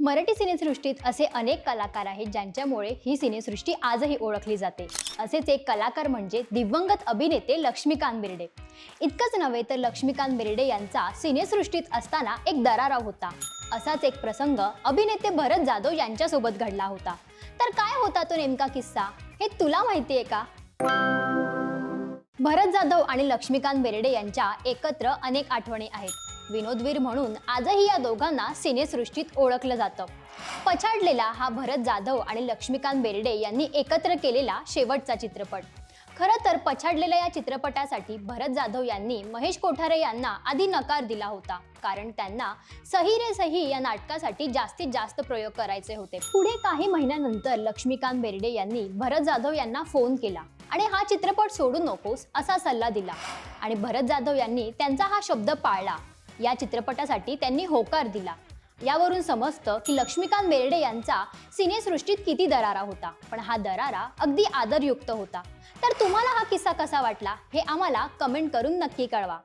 मराठी सिनेसृष्टीत असे अनेक कलाकार आहेत ज्यांच्यामुळे ही सिनेसृष्टी आजही ओळखली जाते. असेच एक कलाकार म्हणजे दिवंगत अभिनेते लक्ष्मीकांत बिर्डे. इतकंच नव्हे तर लक्ष्मीकांत बिर्डे यांचा सिनेसृष्टीत असताना एक दरारा होता. असाच एक प्रसंग अभिनेते भरत जाधव यांच्यासोबत घडला होता. तर काय होता तो नेमका किस्सा? हे तुला माहितीये का? भरत जाधव आणि लक्ष्मीकांत बेर्डे यांच्या एकत्र अनेक आठवणी आहेत. विनोदवीर म्हणून आजही या दोघांना सिनेसृष्टीत ओळखलं जातं. पछाडलेला हा भरत जाधव आणि लक्ष्मीकांत बेर्डे यांनी एकत्र केलेला शेवटचा चित्रपट. खरं तर पछाडलेल्या या चित्रपटासाठी भरत जाधव यांनी महेश कोठारे यांना आधी नकार दिला होता कारण त्यांना सही रे सही या नाटकासाठी जास्तीत जास्त प्रयोग करायचे होते. पुढे काही महिन्यानंतर लक्ष्मीकांत बेर्डे यांनी भरत जाधव यांना फोन केला आणि हा चित्रपट सोडू नकोस असा सल्ला दिला. आणि भरत जाधव यांनी त्यांचा हा शब्द पाळला. या चित्रपटासाठी त्यांनी होकार दिला. यावरून समजतं की लक्ष्मीकांत बेर्डे यांचा सिनेसृष्टीत किती दरारा होता पण हा दरारा अगदी आदरयुक्त होता. तर तुम्हाला हा किस्सा कसा वाटला हे आम्हाला कमेंट करून नक्की कळवा.